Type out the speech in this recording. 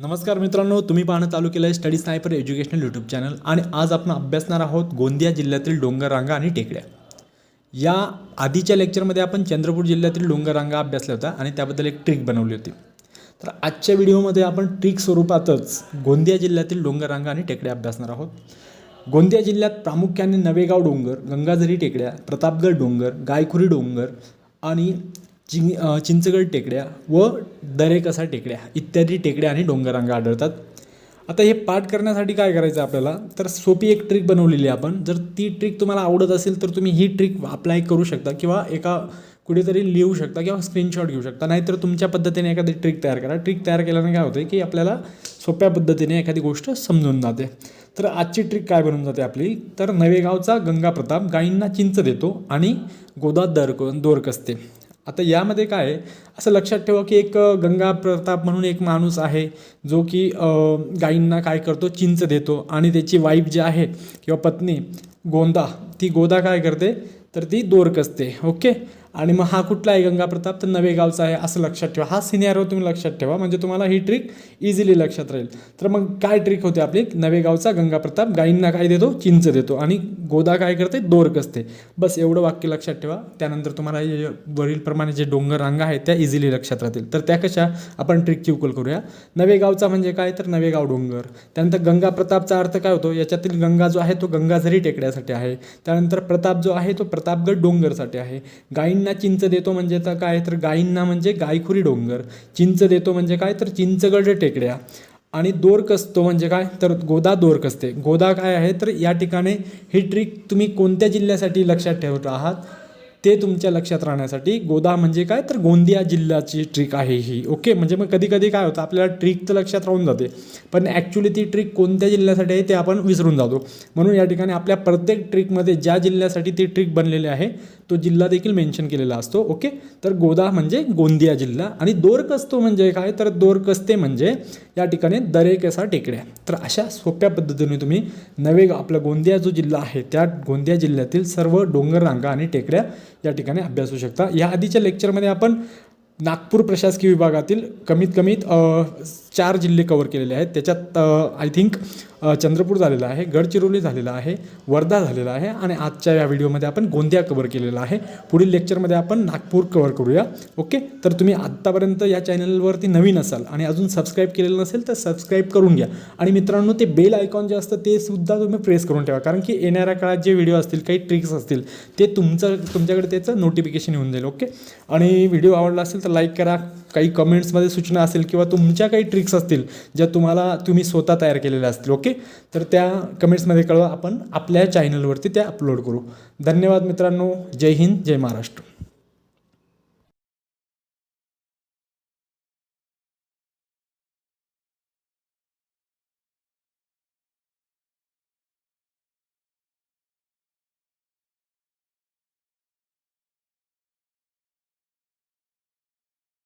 नमस्कार मित्रांनो तुम्ही पाहणं चालू केलं आहे study sniper educational YouTube channel आणि आज आपण अभ्यासणार आहोत गोंदिया जिल्ह्यातील डोंगररांगा आणि टेकड्या. या आधीच्या लेक्चरमध्ये आपण चंद्रपूर जिल्ह्यातील डोंगररांगा अभ्यासल्या होत्या आणि त्याबद्दल एक ट्रिक बनवली होती. तर आजच्या व्हिडिओमध्ये आपण ट्रिक स्वरूपातच गोंदिया जिल्ह्यातील डोंगररांगा आणि टेकड्या अभ्यासणार आहोत. गोंदिया जिल्ह्यात प्रामुख्याने नवेगाव डोंगर गंगाझरी टेकड्या प्रतापगड डोंगर गायखुरी डोंगर आणि चिंग चिंचगड टेकड्या व दरेकसा टेकड्या इत्यादी टेकड्या आणि डोंगररांगा आढळतात. आता हे पाठ करण्यासाठी काय करायचं आपल्याला? तर सोपी एक ट्रिक बनवलेली आहे आपण. जर ती ट्रिक तुम्हाला आवडत असेल तर तुम्ही ही ट्रिक अप्लाय करू शकता किंवा एका कुठेतरी लिहू शकता किंवा स्क्रीनशॉट घेऊ शकता. नाहीतर तुमच्या पद्धतीने एखादी ट्रिक तयार करा. ट्रिक तयार केल्याने काय होतं की आपल्याला सोप्या पद्धतीने एखादी गोष्ट समजून जाते. तर आजची ट्रिक काय बनून जाते आपली? तर नवेगावचा गंगा प्रताप गायींना चिंच देतो आणि गोदात दर दोरकसते आता यामध्ये काय आहे? असं लक्षात ठेवा की एक गंगा प्रताप म्हणून एक माणूस आहे जो की गाईंना गायींना काय करतो? चिंच देतो आणि त्याची वाईफ जी आहे किंवा पत्नी गोंदा ती गोदा काय करते? तर ती दोर कसते ओके? आणि मग हा कुठला आहे गंगा प्रताप तर नवेगावचा आहे असं लक्षात ठेवा. हा सिनियरो तुम्ही लक्षात ठेवा. म्हणजे तुम्हाला ही ट्रिक इझिली लक्षात राहील. तर मग काय ट्रिक होते आपली? नवेगावचा गंगा प्रताप गायींना काय देतो? चिंच देतो. आणि गोदा काय करते? दोर कसते. बस एवढं वाक्य लक्षात ठेवा. त्यानंतर तुम्हाला वरीलप्रमाणे जे डोंगर रांगा आहेत त्या इझिली लक्षात राहतील. तर त्या कशा? आपण ट्रिकची उकल करूया. नवेगावचा म्हणजे काय? तर नवेगाव डोंगर. त्यानंतर गंगा प्रतापचा अर्थ काय होतो? याच्यातील गंगा जो आहे तो गंगाझरी टेकड्यासाठी आहे. त्यानंतर प्रताप जो आहे तो प्रतापगड डोंगरसाठी आहे. गायींना चिंच देतो म्हणजे तर काय? तर गायींना म्हणजे गायखुरी डोंगर. चिंच देतो म्हणजे काय? तर चिंचगड टेकड्या. आणि दोर कसतो म्हणजे काय? तर गोदा दोर कसते गोदा काय आहे? तर या ठिकाणी ही ट्रिक तुम्ही कोणत्या जिल्ह्यासाठी लक्षात ठेवत आहात? ते तुमच्या लक्षात राहण्यासाठी गोदा म्हणजे काय? तर गोंदिया जिल्ह्याची ट्रिक आहे ही. ओके म्हणजे मग कधी कधी काय होतं? आपल्याला ट्रिक तर लक्षात राहून जाते. पण ॲक्च्युली ती ट्रिक कोणत्या जिल्ह्यासाठी आहे ते आपण विसरून जातो. म्हणून या ठिकाणी आपल्या प्रत्येक ट्रिकमध्ये ज्या जिल्ह्यासाठी ती ट्रिक बनलेली आहे तो जिल्हा देखील मेन्शन केलेला असतो ओके तर गोदा म्हणजे गोंदिया जिल्हा आणि दोरकस्तो म्हणजे काय? तर दोरकस्ते म्हणजे या ठिकाणी दरेकसा टेकड्या. तर अशा सोप्या पद्धतीने तुम्ही नवे आपला गोंदिया जो जिल्हा आहे त्या गोंदिया जिल्ह्यातील सर्व डोंगर रांगा आणि टेकड्या या ठिकाणी अभ्यासू शकता. या आधीच्या लेक्चरमध्ये आपण नागपूर प्रशासकीय विभागातील कमीत कमीत चार जिल्हे कवर केलेले आहेत. त्याच्यात आय थिंक चंद्रपूर झालेला आहे गडचिरोली झालेला आहे वर्धा झालेला आहे आणि आजच्या या व्हिडिओमध्ये आपण गोंदिया कवर केलेला आहे. पुढील लेक्चरमध्ये आपण नागपूर कवर करूया. ओके तर तुम्ही आत्तापर्यंत या चॅनलवरती नवीन असाल आणि अजून सबस्क्राईब केलेलं नसेल तर सबस्क्राईब करून घ्या. आणि मित्रांनो ते बेल आयकॉन जे असतं ते सुद्धा तुम्ही प्रेस करून ठेवा. कारण की येणाऱ्या काळात जे व्हिडिओ असतील काही ट्रिक्स असतील ते तुमचं तुमच्याकडे त्याचं नोटिफिकेशन येऊन जाईल. ओके आणि व्हिडिओ आवडला असेल तर लाईक करा. काही कमेंट्समध्ये सूचना असेल किंवा तुमच्या काही ट्रिक्स ट्रिक्स असतील ज्या तुम्हाला तुम्ही स्वतः तयार केलेल्या असतील ओके तर त्या कमेंट्समध्ये कळवा आपण आपल्या चॅनलवरती त्या अपलोड करू. धन्यवाद मित्रांनो. जय हिंद जय महाराष्ट्र.